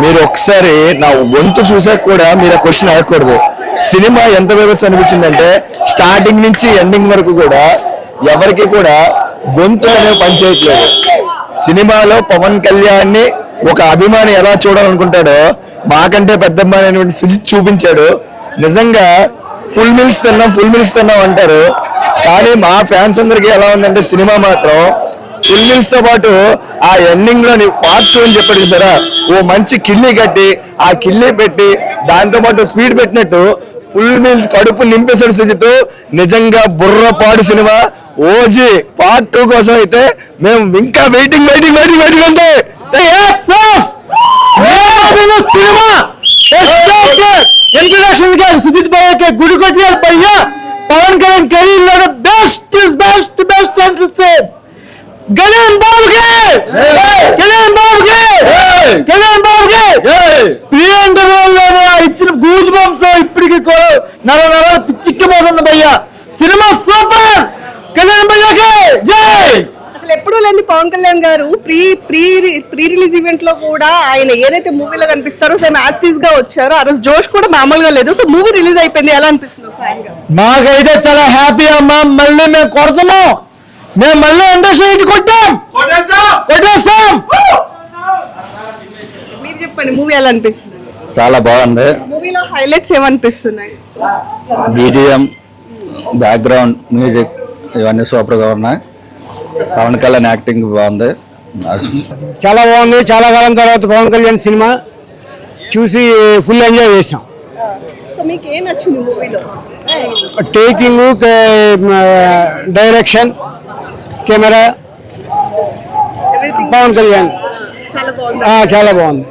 మీరు ఒకసారి నా గొంతు చూసాక కూడా మీరు ఆ క్వశ్చన్ అడగకూడదు. సినిమా ఎంత వ్యవస్థ అనిపించిందంటే స్టార్టింగ్ నుంచి ఎండింగ్ వరకు కూడా ఎవరికి కూడా గొంతు అనేది పనిచేయట్లేదు సినిమాలో పవన్ కళ్యాణ్ని ఒక అభిమాని ఎలా చూడాలనుకుంటాడో మాకంటే పెద్ద అభిమాని అనేటువంటి సుజిత్ చూపించాడు. నిజంగా ఫుల్ మిల్స్ తిన్నాం ఫుల్ మిల్స్ తిన్నాం అంటారు. కానీ మా ఫ్యాన్స్ అందరికీ ఎలా ఉందంటే సినిమా మాత్రం ఫుల్ మిల్స్తో పాటు ఆ ఎండింగ్ నీవు పార్ట్ టూ అని చెప్పాడు సరే ఓ మంచి కిల్లి కట్టి ఆ కిల్లి పెట్టి దాంతో పాటు స్వీట్ పెట్టినట్టు ఫుల్ మీల్స్ కడుపు నింపేశాడు సుజిత్. నిజంగా బుర్రపాడు సినిమా. ఓజీ పార్ట్ టూ కోసం అయితే మేము ఇంకా వెయిటింగ్ వెయిటింగ్ వెయిటింగ్ వెయిటింగ్ అంటే సినిమా ఇంట్రడక్షన్గా సుజిత్ భయ్య గుడి కొట్టాలి భయ్య. పవన్ కళ్యాణ్ కెరీర్లో బెస్ట్ బెస్ట్ అనిపిస్తుంది గణేష్ బాబుకి గణేష్ బాబుకి గణేష్ బాబుకి ఇచ్చిన గూజ్ బంప్స్ ఇప్పటికి కూడా నర నర పిచ్చిక్కిపోతుంది భయ్య. Cinema super! కళ్యాణ్ భయ్యకి జై! అసలు ఎప్పుడూ లేని పవన్ కళ్యాణ్ గారు ప్రీ ప్రీ ప్రీ రిలీజ్ ఈవెంట్లో కూడా ఆయన ఏదైతే మూవీలో కనిపిస్తారో సేమ్ యాస్టీస్గా వచ్చారో ఆ రోజు జోష్ కూడా మామూలుగా లేదు. సో మూవీ రిలీజ్ అయిపోయింది. ఎలా అనిపిస్తుంది? మాకైతే చాలా హ్యాపీ అమ్మా. మళ్ళీ మేము కొడుతున్నాం. మేము మళ్ళీ ఇండస్ట్రీ ఇంటి కొట్టాం కొట్టేస్తాం మీరు చెప్పండి మూవీ ఎలా అనిపించింది? చాలా బాగుంది. మూవీలో హైలైట్స్ ఏమనిపిస్తున్నాయి? బీజిఎం బ్యాక్గ్రౌండ్ మ్యూజిక్ ఇవన్నీ సూపర్గా ఉన్నాయి. పవన్ కళ్యాణ్ యాక్టింగ్ బాగుంది. చాలా బాగుంది. చాలా కాలం తర్వాత పవన్ కళ్యాణ్ సినిమా చూసి ఫుల్ ఎంజాయ్ చేసాం సో మీకు ఏం నచ్చింది మూవీలో? Taking direction camera Pawan Kalyan. చాలా బాగుంది.